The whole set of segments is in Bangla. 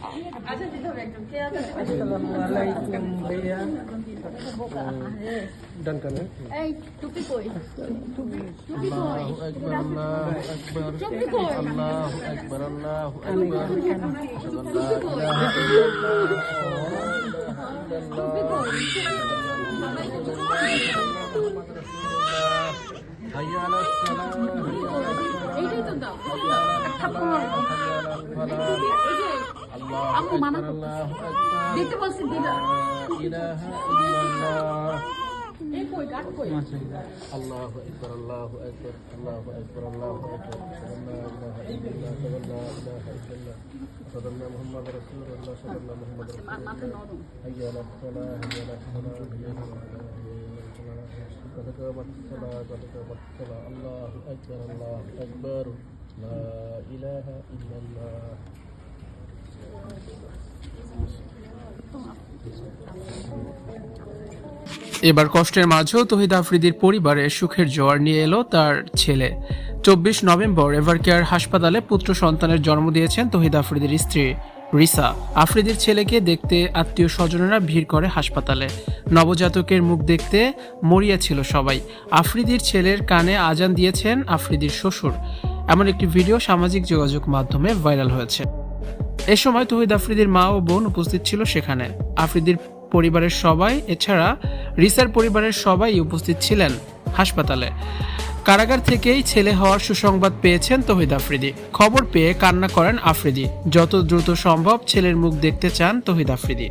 Assalamualaikum Bea dan. Eh, tupi koi. Tupi koi. Allahu Akbar, Allahu Akbar. Allahu Akbar, Allahu Akbar. Allahu Akbar. আম্মু মানা আকবার করতেছে। আল্লাহু আকবার দিতে বলছি দিদা الله أكبر الله أكبر الله أكبر الله أكبر. الله اكبر الله لا إله إلا الله. أشهد أن لا الله اكبر الله اكبر الله. اكبر الله اكبر الله اكبر الله اكبر الله اكبر الله اكبر الله اكبر الله اكبر الله اكبر الله اكبر الله اكبر الله اكبر الله أكبر الله أكبر. لا إله إلا الله. اكبر الله اكبر এবার কষ্টের মাঝেও তহিদ আফ্রিদির পরিবারে সুখের জোয়ার নিয়ে এলো তার ছেলে। চব্বিশ নভেম্বর এভারকেয়ার হাসপাতালে পুত্র সন্তানের জন্ম দিয়েছেন তহিদ আফ্রিদির স্ত্রী রিসা। আফ্রিদির ছেলেকে দেখতে আত্মীয় স্বজনেরা ভিড় করে হাসপাতালে। নবজাতকের মুখ দেখতে মরিয়া ছিল সবাই। আফ্রিদির ছেলের কানে আজান দিয়েছেন আফ্রিদির শ্বশুর। এমন একটি ভিডিও সামাজিক যোগাযোগ মাধ্যমে ভাইরাল হয়েছে। এ সময় তহিদ আফ্রিদির মা ও বোন উপস্থিত ছিল সেখানে। আফ্রিদির পরিবারের সবাই, এছাড়া রিসার পরিবারের সবাই উপস্থিত ছিলেন হাসপাতালে। কারাগার থেকেই ছেলে হওয়ার সুসংবাদ পেয়েছেন তহিদ আফ্রিদি। খবর পেয়ে কান্না করেন আফ্রিদি। যত দ্রুত সম্ভব ছেলের মুখ দেখতে চান তহিদ আফ্রিদি।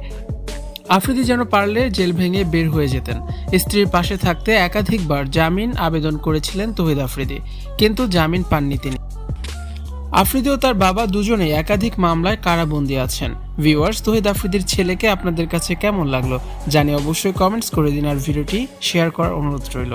আফ্রিদি যেন পারলে জেল ভেঙে বের হয়ে যেতেন। স্ত্রীর পাশে থাকতে একাধিকবার জামিন আবেদন করেছিলেন তহিদ আফ্রিদি, কিন্তু জামিন পাননি তিনি। আফ্রিদি ও তার বাবা দুজনে একাধিক মামলায় কারাবন্দী আছেন। ভিউয়ার্স তোহিদ আফ্রিদির ছেলেকে আপনাদের কাছে কেমন লাগল জানিয়ে অবশ্যই কমেন্টস করে দিন আর ভিডিওটি শেয়ার করার অনুরোধ রইল।